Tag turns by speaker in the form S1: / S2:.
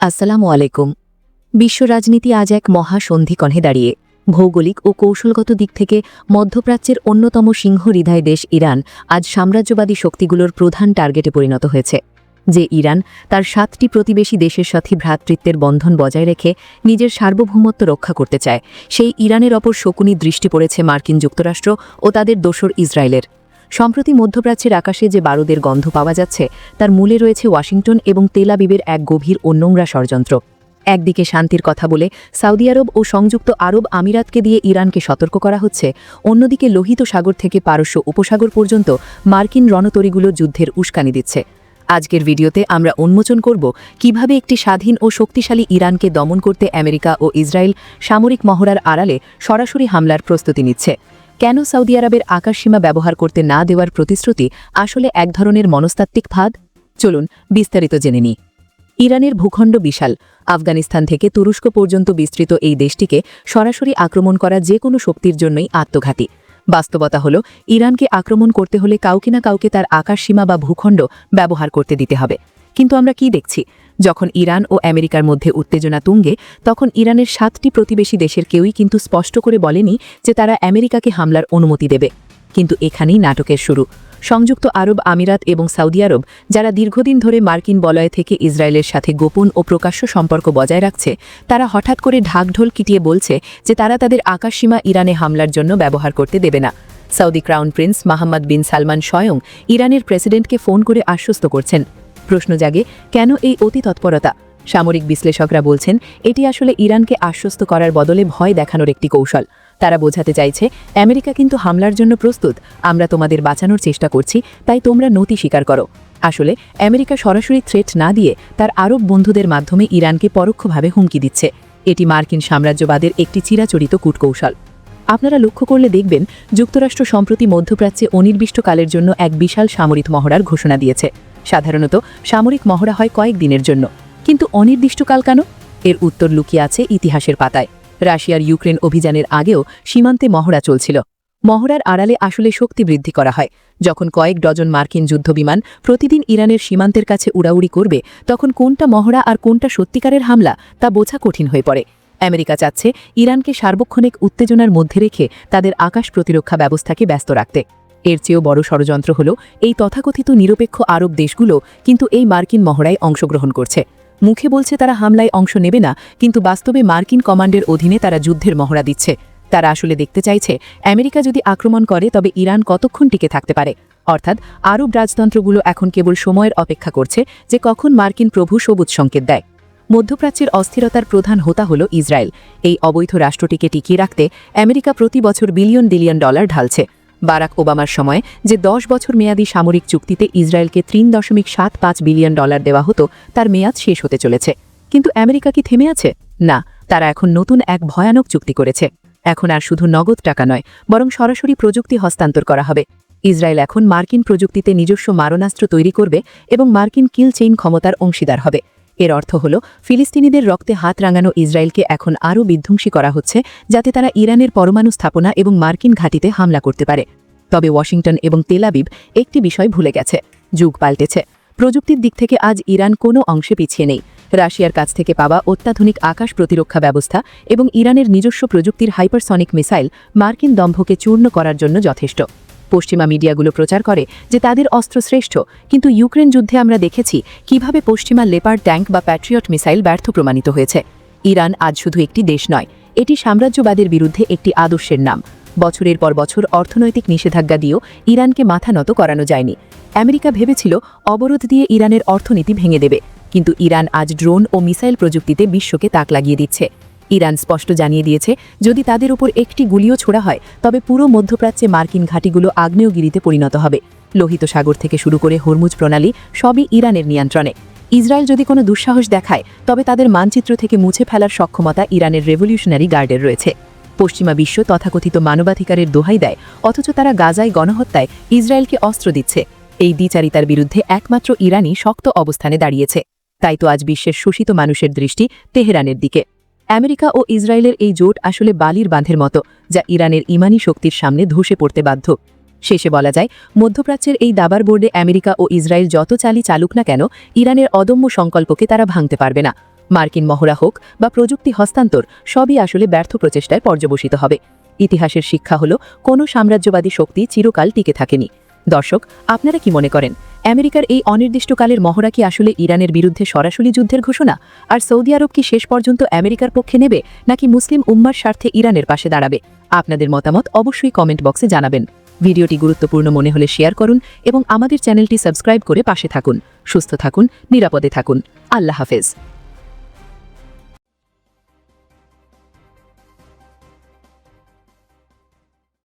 S1: আসসালামু আলাইকুম। বিশ্ব রাজনীতি আজ এক মহাসন্ধিকণে দাঁড়িয়ে। ভৌগোলিক ও কৌশলগত দিক থেকে মধ্যপ্রাচ্যের অন্যতম সিংহ হৃদয় দেশ ইরান আজ সাম্রাজ্যবাদী শক্তিগুলোর প্রধান টার্গেটে পরিণত হয়েছে। যে ইরান তার সাতটি প্রতিবেশী দেশের সাথে ভ্রাতৃত্বের বন্ধন বজায় রেখে নিজের সার্বভৌমত্ব রক্ষা করতে চায়, সেই ইরানের ওপর শকুনি দৃষ্টি পড়েছে মার্কিন যুক্তরাষ্ট্র ও তাদের দোসর ইসরায়েলের। সম্প্রতি মধ্যপ্রাচ্যের আকাশে যে বারুদের গন্ধ পাওয়া যাচ্ছে, তার মূলে রয়েছে ওয়াশিংটন এবং তেলাবিবের এক গভীর ও নোংরা ষড়যন্ত্র। একদিকে শান্তির কথা বলে সৌদি আরব ও সংযুক্ত আরব আমিরাতকে দিয়ে ইরানকে সতর্ক করা হচ্ছে, অন্যদিকে লোহিত সাগর থেকে পারস্য উপসাগর পর্যন্ত মার্কিন রণতরীগুলো যুদ্ধের উস্কানি দিচ্ছে। আজকের ভিডিওতে আমরা উন্মোচন করব কীভাবে একটি স্বাধীন ও শক্তিশালী ইরানকে দমন করতে আমেরিকা ও ইসরায়েল সামরিক মহড়ার আড়ালে সরাসরি হামলার প্রস্তুতি নিচ্ছে। কেন সৌদি আরবের আকাশসীমা ব্যবহার করতে না দেওয়ার প্রতিশ্রুতি আসলে এক ধরনের মনস্তাত্ত্বিক ফাঁদ? চলুন বিস্তারিত জেনে নিই। ইরানের ভূখণ্ড বিশাল। আফগানিস্তান থেকে তুরস্ক পর্যন্ত বিস্তৃত এই দেশটিকে সরাসরি আক্রমণ করা যে কোনো শক্তির জন্যই আত্মঘাতী। বাস্তবতা হল, ইরানকে আক্রমণ করতে হলে কাউকে না কাউকে তার আকাশসীমা বা ভূখণ্ড ব্যবহার করতে দিতে হবে। কিন্তু আমরা কি দেখছি? যখন ইরান ও আমেরিকার মধ্যে উত্তেজনা তুঙ্গে, তখন ইরানের সাতটি প্রতিবেশী দেশের কেউই কিন্তু স্পষ্ট করে বলেনি যে তারা আমেরিকাকে হামলার অনুমতি দেবে। কিন্তু এখানেই নাটকের শুরু। সংযুক্ত আরব আমিরাত এবং সৌদি আরব, যারা দীর্ঘদিন ধরে মার্কিন বলয় থেকে ইসরায়েলের সাথে গোপন ও প্রকাশ্য সম্পর্ক বজায় রাখছে, তারা হঠাৎ করে ঢাকঢোল কিটিয়ে বলছে যে তারা তাদের আকাশসীমা ইরানে হামলার জন্য ব্যবহার করতে দেবে না। Saudi crown prince Mohammed bin Salman স্বয়ং ইরানের প্রেসিডেন্টকে ফোন করে আশ্বস্ত করছেন। প্রশ্ন জাগে, কেন এই অতি তৎপরতা? সামরিক বিশ্লেষকরা বলছেন, এটি আসলে ইরানকে আশ্বস্ত করার বদলে ভয় দেখানোর একটি কৌশল। তারা বোঝাতে চাইছে, আমেরিকা কিন্তু হামলার জন্য প্রস্তুত। আমরা তোমাদের বাঁচানোর চেষ্টা করছি, তাই তোমরা নতি স্বীকার করো। আসলে, আমেরিকা সরাসরি থ্রেট না দিয়ে তার আরব বন্ধুদের মাধ্যমে ইরানকে পরোক্ষভাবে হুমকি দিচ্ছে। এটি মার্কিন সাম্রাজ্যবাদের একটি চিরাচরিত কূটকৌশল। আপনারা লক্ষ্য করলে দেখবেন, যুক্তরাষ্ট্র সম্প্রতি মধ্যপ্রাচ্যে অনির্দিষ্টকালের জন্য এক বিশাল সামরিক মহড়ার ঘোষণা দিয়েছে। সাধারণত সামরিক মহড়া হয় কয়েক দিনের জন্য। কিন্তু অনির্দিষ্টকাল কেন? এর উত্তর লুকিয়ে আছে ইতিহাসের পাতায়। রাশিয়ার ইউক্রেন অভিযানের আগেও সীমান্তে মহড়া চলছিল। মহড়ার আড়ালে আসলে শক্তি বৃদ্ধি করা হয়। যখন কয়েক ডজন মার্কিন যুদ্ধবিমান প্রতিদিন ইরানের সীমান্তের কাছে উড়াউড়ি করবে, তখন কোনটা মহড়া আর কোনটা সত্যিকারের হামলা তা বোঝা কঠিন হয়ে পড়ে। আমেরিকা চাচ্ছে ইরানকে সার্বক্ষণিক উত্তেজনার মধ্যে রেখে তাদের আকাশ প্রতিরক্ষা ব্যবস্থাকে ব্যস্ত রাখতে। এর চেয়েও বড় ষড়যন্ত্র হল এই তথাকথিত নিরপেক্ষ আরব দেশগুলো কিন্তু এই মার্কিন মহড়ায় অংশগ্রহণ করছে। মুখে বলছে তারা হামলায় অংশ নেবে না, কিন্তু বাস্তবে মার্কিন কমান্ডের অধীনে তারা যুদ্ধের মহড়া দিচ্ছে। তারা আসলে দেখতে চাইছে, আমেরিকা যদি আক্রমণ করে, তবে ইরান কতক্ষণ টিকে থাকতে পারে? অর্থাৎ আরব রাজতন্ত্রগুলো এখন কেবল সময়ের অপেক্ষা করছে যে কখন মার্কিন প্রভু সবুজ সংকেত দেয়। মধ্যপ্রাচ্যের অস্থিরতার প্রধান হোতা হল ইসরায়েল। এই অবৈধ রাষ্ট্রটিকে টিকিয়ে রাখতে আমেরিকা প্রতি বছর বিলিয়ন বিলিয়ন ডলার ঢালছে। বারাক ওবামার সময় যে দশ বছর মেয়াদী সামরিক চুক্তিতে ইসরায়েলকে তিন দশমিক সাত পাঁচ বিলিয়ন ডলার দেওয়া হতো, তার মেয়াদ শেষ হতে চলেছে। কিন্তু আমেরিকা কি থেমে আছে? না, তারা এখন নতুন এক ভয়ানক চুক্তি করেছে। এখন আর শুধু নগদ টাকা নয়, বরং সরাসরি প্রযুক্তি হস্তান্তর করা হবে। ইসরায়েল এখন মার্কিন প্রযুক্তিতে নিজস্ব মারণাস্ত্র তৈরি করবে এবং মার্কিন কিল চেইন ক্ষমতার অংশীদার হবে। এর অর্থ হল, ফিলিস্তিনিদের রক্তে হাত রাঙানো ইসরায়েলকে এখন আরও বিধ্বংসী করা হচ্ছে, যাতে তারা ইরানের পরমাণু স্থাপনা এবং মার্কিন ঘাঁটিতে হামলা করতে পারে। তবে ওয়াশিংটন এবং তেলাবিব একটি বিষয় ভুলে গেছে, যুগ পাল্টেছে। প্রযুক্তির দিক থেকে আজ ইরান কোনো অংশে পিছিয়ে নেই। রাশিয়ার কাছ থেকে পাওয়া অত্যাধুনিক আকাশ প্রতিরক্ষা ব্যবস্থা এবং ইরানের নিজস্ব প্রযুক্তির হাইপারসনিক মিসাইল মার্কিন দম্ভকে চূর্ণ করার জন্য যথেষ্ট। পশ্চিমা মিডিয়াগুলো প্রচার করে যে তাদের অস্ত্র শ্রেষ্ঠ কিন্তু ইউক্রেন যুদ্ধে আমরা দেখেছি কীভাবে পশ্চিমা লেপার ট্যাঙ্ক বা প্যাট্রিয়ট মিসাইল ব্যর্থ প্রমাণিত হয়েছে। ইরান আজ শুধু একটি দেশ নয়, এটি সাম্রাজ্যবাদের বিরুদ্ধে একটি আদর্শের নাম। বছরের পর বছর অর্থনৈতিক নিষেধাজ্ঞা দিয়েও ইরানকে মাথা নত করানো যায়নি। আমেরিকা ভেবেছিল অবরোধ দিয়ে ইরানের অর্থনীতি ভেঙে দেবে, কিন্তু ইরান আজ ড্রোন ও মিসাইল প্রযুক্তিতে বিশ্বকে তাক লাগিয়ে দিচ্ছে। ইরান স্পষ্ট জানিয়ে দিয়েছে, যদি তাদের উপর একটি গুলিও ছোড়া হয়, তবে পুরো মধ্যপ্রাচ্যে মার্কিন ঘাঁটিগুলো আগ্নেয়গিরিতে পরিণত হবে। লোহিত সাগর থেকে শুরু করে হরমুজ প্রণালী সবই ইরানের নিয়ন্ত্রণে। ইসরায়েল যদি কোনো দুঃসাহস দেখায়, তবে তাদের মানচিত্র থেকে মুছে ফেলার সক্ষমতা ইরানের রেভলিউশনারি গার্ডের রয়েছে। পশ্চিমা বিশ্ব তথাকথিত মানবাধিকারের দোহাই দেয়, অথচ তারা গাজায় গণহত্যায় ইসরায়েলকে অস্ত্র দিচ্ছে। এই দ্বিচারিতার বিরুদ্ধে একমাত্র ইরানই শক্ত অবস্থানে দাঁড়িয়েছে। তাই তো আজ বিশ্বের শোষিত মানুষের দৃষ্টি তেহরানের দিকে। আমেরিকা ও ইসরায়েলের এই জোট আসলে বালির বাঁধের মতো, যা ইরানের ইমানি শক্তির সামনে ধসে পড়তে বাধ্য। শেষে বলা যায়, মধ্যপ্রাচ্যের এই দাবার বোর্ডে আমেরিকা ও ইসরায়েল যত চালি চালুক না কেন, ইরানের অদম্য সংকল্পকে তারা ভাঙতে পারবে না। মার্কিন মহড়া হোক বা প্রযুক্তি হস্তান্তর, সবই আসলে ব্যর্থ প্রচেষ্টায় পর্যবসিত হবে। ইতিহাসের শিক্ষা হল, কোনো সাম্রাজ্যবাদী শক্তি চিরকাল টিকে থাকেনি। দর্শক, আপনারা কি মনে করেন, আমেরিকার এই অনির্দিষ্টকালের মহড়া কি আসলে ইরানের বিরুদ্ধে সরাসরি যুদ্ধের ঘোষণা? আর সৌদি আরব কি শেষ পর্যন্ত আমেরিকার পক্ষে নেবে, নাকি মুসলিম উম্মার স্বার্থে ইরানের পাশে দাঁড়াবে? আপনাদের মতামত অবশ্যই কমেন্ট বক্সে জানাবেন। ভিডিওটি গুরুত্বপূর্ণ মনে হলে শেয়ার করুন এবং আমাদের চ্যানেলটি সাবস্ক্রাইব করে পাশে থাকুন। সুস্থ থাকুন, নিরাপদে থাকুন। আল্লাহ হাফেজ।